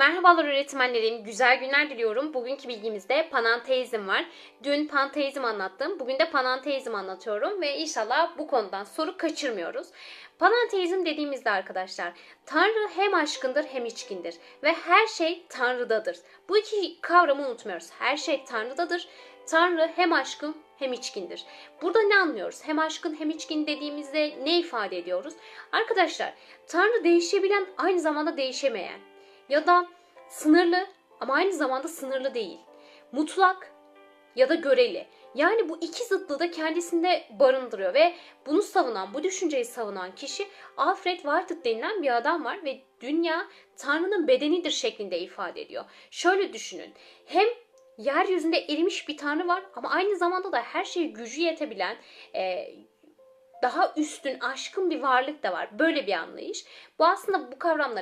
Merhabalar öğretmenlerim, güzel günler diliyorum. Bugünkü bilgimizde panenteizm var. Dün panteizm anlattım, bugün de panenteizm anlatıyorum ve inşallah bu konudan soru kaçırmıyoruz. Panenteizm dediğimizde arkadaşlar, Tanrı hem aşkındır hem içkindir ve her şey Tanrı'dadır. Bu iki kavramı unutmuyoruz. Her şey Tanrı'dadır. Tanrı hem aşkın hem içkindir. Burada ne anlıyoruz? Hem aşkın hem içkin dediğimizde ne ifade ediyoruz? Arkadaşlar, Tanrı değişebilen aynı zamanda değişemeyen ya da sınırlı ama aynı zamanda sınırlı değil. Mutlak ya da göreli. Yani bu iki zıtlığı da kendisinde barındırıyor ve bunu savunan, bu düşünceyi savunan kişi Alfred Whitehead denilen bir adam var ve dünya Tanrı'nın bedenidir şeklinde ifade ediyor. Şöyle düşünün. Hem yeryüzünde erimiş bir Tanrı var ama aynı zamanda da her şeye gücü yetebilen, e, daha üstün, aşkın bir varlık da var. Böyle bir anlayış. Bu aslında bu kavramları